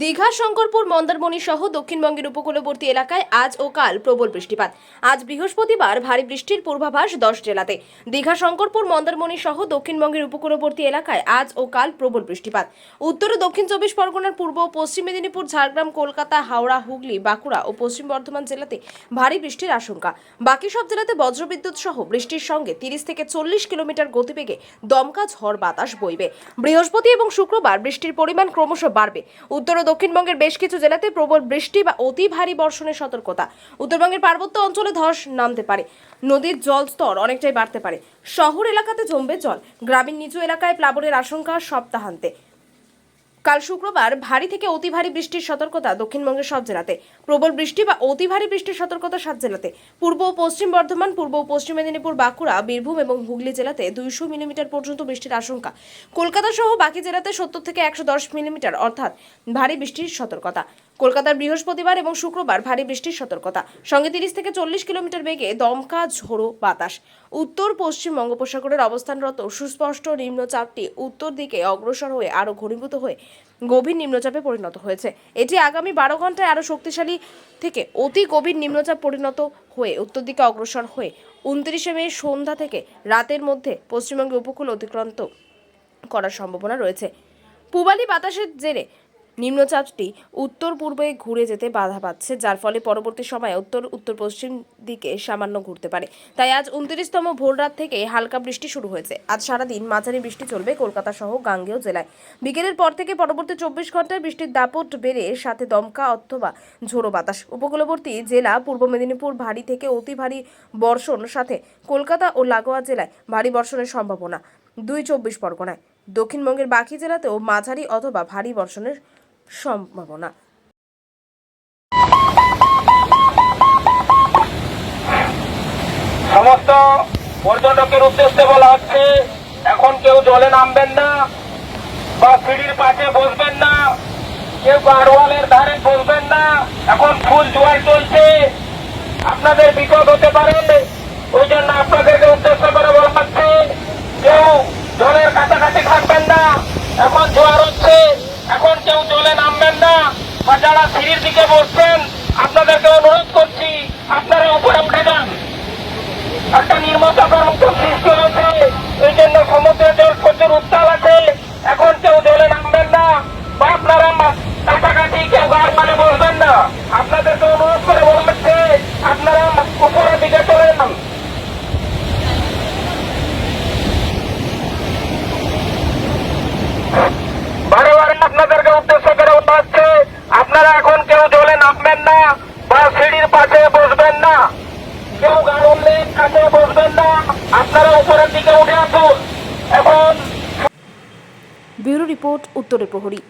দীঘা শঙ্করপুর মন্দারমণি সহ দক্ষিণবঙ্গের উপকূলবর্তী এলাকায় আজ ও কাল প্রবল বৃষ্টিপাত। আজ বৃহস্পতিবার ভারী বৃষ্টির পূর্বাভাস দশ জেলাতে। দীঘা শঙ্করপুর মন্দারমণি সহ দক্ষিণবঙ্গের উপকূলবর্তী এলাকায় আজ ও কাল প্রবল বৃষ্টিপাত। উত্তর ও দক্ষিণ চব্বিশ পরগনার পূর্ব ও পশ্চিম মেদিনীপুর, ঝাড়গ্রাম, কলকাতা, হাওড়া, হুগলি, বাঁকুড়া ও পশ্চিম বর্ধমান জেলাতে ভারী বৃষ্টির আশঙ্কা। বাকি সব জেলাতে বজ্রবিদ্যুৎ সহ বৃষ্টির সঙ্গে তিরিশ থেকে চল্লিশ কিলোমিটার গতিবেগে দমকা ঝড় বাতাস বইবে। বৃহস্পতি এবং শুক্রবার বৃষ্টির পরিমাণ ক্রমশ বাড়বে। উত্তর ও দক্ষিণবঙ্গের বেশ কিছু জেলাতে প্রবল বৃষ্টি বা অতি ভারী বর্ষণের সতর্কতা। উত্তরবঙ্গের পার্বত্য অঞ্চলে ধস নামতে পারে। নদীর জলস্তর অনেকটাই বাড়তে পারে। শহর এলাকাতে জমবে জল। গ্রামীণ নিচু এলাকায় প্লাবনের আশঙ্কা সপ্তাহান্তে। কাল শুক্রবার ভারী থেকে অতি ভারী বৃষ্টির সতর্কতা দক্ষিণবঙ্গের সব জেলাতে। প্রবল বৃষ্টি বা অতি ভারী বৃষ্টির সতর্কতা সাত জেলাতে। পূর্ব ও পশ্চিম বর্ধমান, পূর্ব ও পশ্চিম মেদিনীপুর, বাঁকুড়া, বীরভূম এবং হুগলি জেলাতে দুইশো মিলিমিটার পর্যন্ত বৃষ্টির আশঙ্কা। কলকাতা সহ বাকি জেলাতে সত্তর থেকে একশো দশ মিলিমিটার, অর্থাৎ ভারী বৃষ্টির সতর্কতা। কলকাতার বৃহস্পতিবার এবং শুক্রবার ভারী বৃষ্টির সতর্কতা। সঙ্গে তিরিশ থেকে চল্লিশ কিলোমিটার বেগে দমকা, ঝোড়ো বাতাস। উত্তর, পশ্চিম বঙ্গোপসাগরের অবস্থানরত সুস্পষ্ট নিম্নচাপটি উত্তর দিকে অগ্রসর হয়ে আরও ঘনীভূত হয়ে গভীর নিম্নচাপে পরিণত হয়েছে। এটি আগামী বারো ঘন্টায় আরও শক্তিশালী থেকে অতি গভীর নিম্নচাপ পরিণত হয়ে উত্তর দিকে অগ্রসর হয়ে উনত্রিশে মে সন্ধ্যা থেকে রাতের মধ্যে পশ্চিমবঙ্গের উপকূল অতিক্রান্ত করার সম্ভাবনা রয়েছে। পূবালি বাতাসের জেরে নিম্নচাপটি উত্তর পূর্বে ঘুরে যেতে বাধা পাচ্ছে, যার ফলে পরবর্তী সময়ে উত্তর উত্তর পশ্চিম দিকে সামান্য ঘুরতে পারে। তাই আজ উনত্রিশতম ভোররাত থেকে হালকা বৃষ্টি শুরু হয়েছে। আজ সারাদিন মাঝারি বৃষ্টি চলবে কলকাতা সহ গাঙ্গেয় জেলায়। বিকেলের পর থেকে পরবর্তী চব্বিশ ঘন্টায় বৃষ্টির দাপট বেড়ে সাথে দমকা অথবা ঝোড়ো বাতাস। উপকূলবর্তী জেলা পূর্ব মেদিনীপুর ভারী থেকে অতি ভারী বর্ষণ, সাথে কলকাতা ও লাগোয়া জেলায় ভারী বর্ষণের সম্ভাবনা। দুই চব্বিশ পরগনায়। দক্ষিণবঙ্গের বাকি জেলাতেও মাঝারি অথবা ভারী বর্ষণের সম্ভাবনা। সমস্ত পর্যটকের উদ্দেশ্যে বলা হচ্ছে, এখন কেউ জলে নামবেন না, বা সিঁড়ির পাশে বসবেন না, কেউ গাড়োয়ালের ধারে বসবেন না, এখন ফুল জোয়ার চলছে। আপনাদের বিপদ হতে পারে, ওই জন্য আপনাদেরকে উদ্দেশ্য করে বলা হচ্ছে, কেউ জলের কাছাকাছি থাকবেন না, এখন জোয়ার হচ্ছে, এখন কেউ জলে না, বা যারা সিঁড়ির দিকে বসছেন, আপনাদেরকে অনুরোধ করছি, আপনারা উপরে উঠে যান। একটা নির্মাতার মতো সৃষ্টি হয়েছে, এই জন্য সমুদ্রে জল প্রচুর উত্তাল আছে। এখন কেউ জলে নামবেন না, বা আপনারা কাছাকাছি কেউ গাছ মানে বসবেন না আপনাদেরকে অনুরোধ করে বলা হচ্ছে আপনারা উপরের দিকে চলে যান বারে বারে আপনাদেরকে উদ্দেশ্য করে বলা হচ্ছে আপনারা এখন কেউ জলে নামবেন না বা সিঁড়ির পাশে বসবেন না কেউ গাড়লের কাছে বসবেন না আপনারা উপরের দিকে উঠে আসুন এখন ব্যুরো রিপোর্ট উত্তরের প্রহরী।